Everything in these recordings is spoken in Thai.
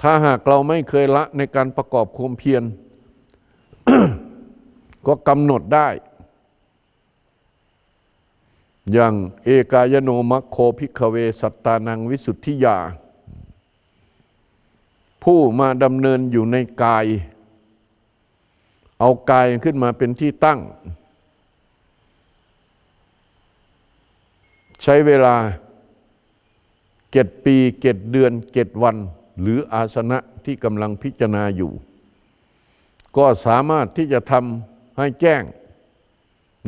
ถ้าหากเราไม่เคยละในการประกอบความเพียร ก็กำหนดได้ อย่างเอกายโนมัคโคพิกเว สัตตานังวิสุทธิยา ผู้มาดำเนินอยู่ในกาย เอากายขึ้นมาเป็นที่ตั้ง ใช้เวลาเจ็ดปีเจ็ดเดือนเจ็ดวัน หรืออาสนะที่กำลังพิจารณาอยู่ ก็สามารถที่จะทำให้แจ้ง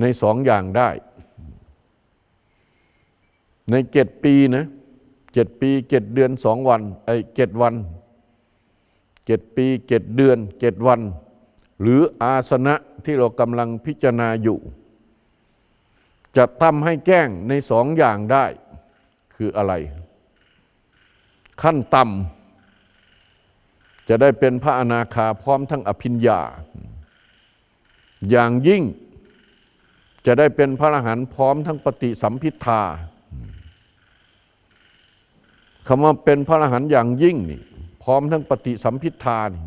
ในสองอย่างได้ ในเจ็ดปีนะเจ็ดปีเจ็ดเดือนสองวันไอ้เจ็ดวันเจ็ดปีเจ็ดเดือนเจ็ดวัน หรืออาสนะที่เรากำลังพิจารณาอยู่ จะทำให้แจ้งในสองอย่างได้ คืออะไร ขั้นต่ำ จะได้เป็นพระอนาคาพร้อมทั้งอภิญญา อย่างยิ่งจะได้เป็นพระอรหันต์พร้อมทั้งปฏิสัมพิทาคำว่าเป็นพระอรหันต์อย่างยิ่งนี่พร้อมทั้งปฏิสัมพิทานี่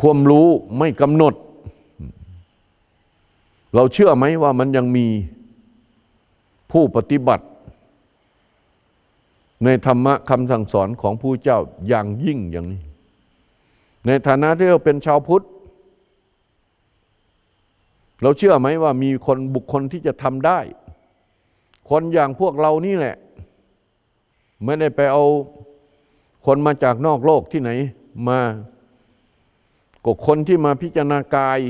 ความรู้ไม่กำหนด เราเชื่อไหมว่ามันยังมีผู้ปฏิบัติ ในธรรมะคำสั่งสอนของผู้เจ้าอย่างยิ่งอย่างนี้ ในฐานะที่เราเป็นชาวพุทธ เราเชื่อไหมว่ามีคนบุคคลที่จะทำได้ คนอย่างพวกเรานี่แหละ ไม่ได้ไปเอาคนมาจากนอกโลกที่ไหนมาก็คนที่มาพิจารณากาย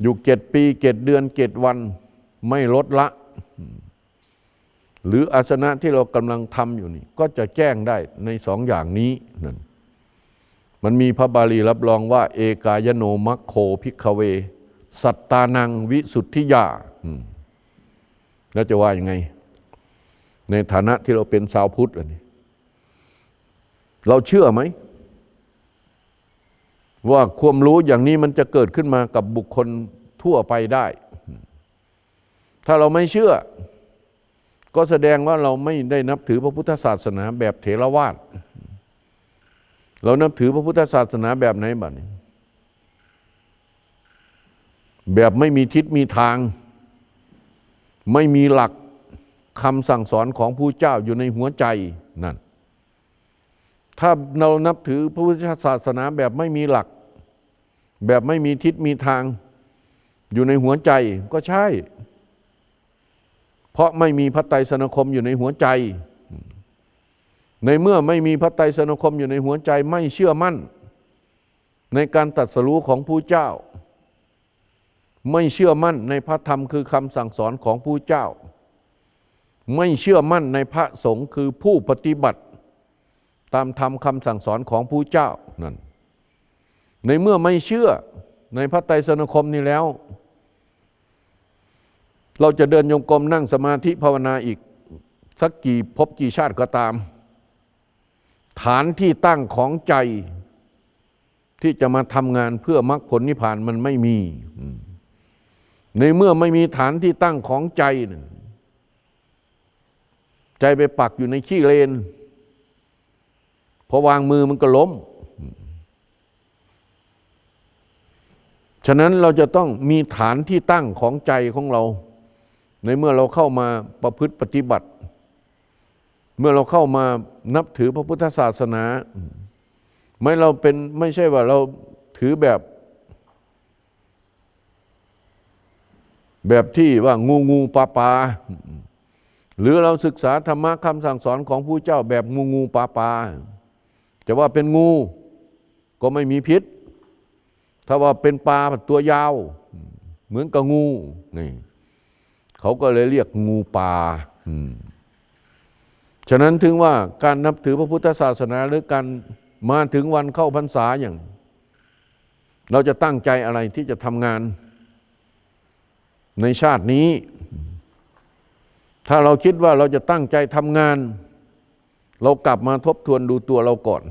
อยู่เจ็ดปีเจ็ดเดือนเจ็ดวันไม่ลดละ หรืออาสนะที่เรากำลังทำอยู่นี่ ก็จะแจ้งได้ในสองอย่างนี้นั่นมันมีพระบาลีรับรองว่า เอกายโนมัคโคพิกเว สัตตานังวิสุทธิยาแล้วจะว่ายังไง ในฐานะที่เราเป็นชาวพุทธอันนี้เราเชื่อไหม ว่าความรู้อย่างนี้มันจะเกิดขึ้นมากับบุคคลทั่วไปได้ ถ้าเราไม่เชื่อ ก็แสดงว่าเราไม่ได้นับถือพระพุทธศาสนาแบบเถรวาท เรานับถือพระพุทธศาสนาแบบไหนบ้างแบบไม่มีทิศมีทาง ไม่มีหลักคำสั่งสอนของผู้เจ้าอยู่ในหัวใจนั่น ถ้าเรานับถือพระพุทธศาสนาแบบไม่มีหลัก แบบไม่มีทิศมีทาง อยู่ในหัวใจก็ใช่ เพราะไม่มีพระไตรสนคมอยู่ในหัวใจ ในเมื่อไม่มีพระไตรสนคมอยู่ในหัวใจไม่เชื่อมั่น ในการตัดสรู้ของผู้เจ้า ไม่เชื่อมั่นในพระธรรมคือคำสั่งสอนของผู้เจ้า ไม่เชื่อมั่นในพระสงฆ์คือผู้ปฏิบัติ ตามธรรมคำสั่งสอนของผู้เจ้านั่นในเมื่อไม่เชื่อในพระไตรสนคมนี้แล้ว เราจะเดินโยงกรมนั่งสมาธิภาวนาอีก สักกี่พบกี่ชาติก็ตาม ฐานที่ตั้งของใจ ที่จะมาทำงานเพื่อมรรคผลนิพพานมันไม่มี ในเมื่อไม่มีฐานที่ตั้งของใจ ใจไปปักอยู่ในขี้เลนพอวางมือมันก็ล้ม ฉะนั้นเราจะต้องมีฐานที่ตั้งของใจของเรา ในเมื่อเราเข้ามาประพฤติปฏิบัติ เมื่อเราเข้ามานับถือพระพุทธศาสนา ไม่เราเป็นไม่ใช่ว่าเราถือแบบ แบบที่ว่างูงูปลาปลาหรือเราศึกษาธรรมะคำสั่งสอนของผู้เจ้าแบบงูงูปลาปลาจะว่าเป็นงูก็ไม่มีพิษ ถ้าว่าเป็นปลาตัวยาว เหมือนกับงูนี่ เขาก็เลยเรียกงูปลาฉะนั้นถึงว่าการนับถือพระพุทธศาสนาหรือการมาถึงวันเข้าพรรษาอย่าง เราจะตั้งใจอะไรที่จะทำงาน ในชาตินี้ ถ้าเราคิดว่าเราจะตั้งใจทำงาน เรากลับมาทบทวนดูตัวเราก่อน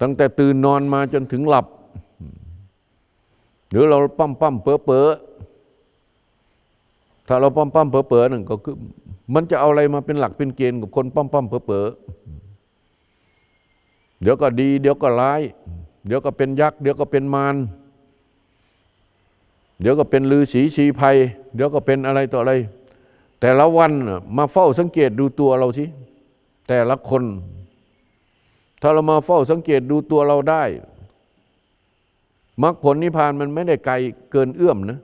ตั้งแต่ตื่นนอนมาจนถึงหลับ หรือเราปั้มปั้มเป๋อเป๋อ ถ้าเราปั้มปั้มเผลอเผลอนั่นก็คือมันจะเอาอะไรมาเป็นหลักเป็นเกณฑ์กับคนปั้มปั้มเผลอเผลอเดี๋ยวก็ดี เดี๋ยวก็ร้าย เดี๋ยวก็เป็นยักษ์เดี๋ยวก็เป็นมารเดี๋ยวก็เป็นลือสีชีภัย เดี๋ยวก็เป็นอะไรต่ออะไร แต่ละวันมาเฝ้าสังเกตดูตัวเราสิแต่ละคน ถ้าเรามาเฝ้าสังเกตดูตัวเราได้มรรคผลนิพพานมันไม่ได้ไกลเกินเอื้อมนะ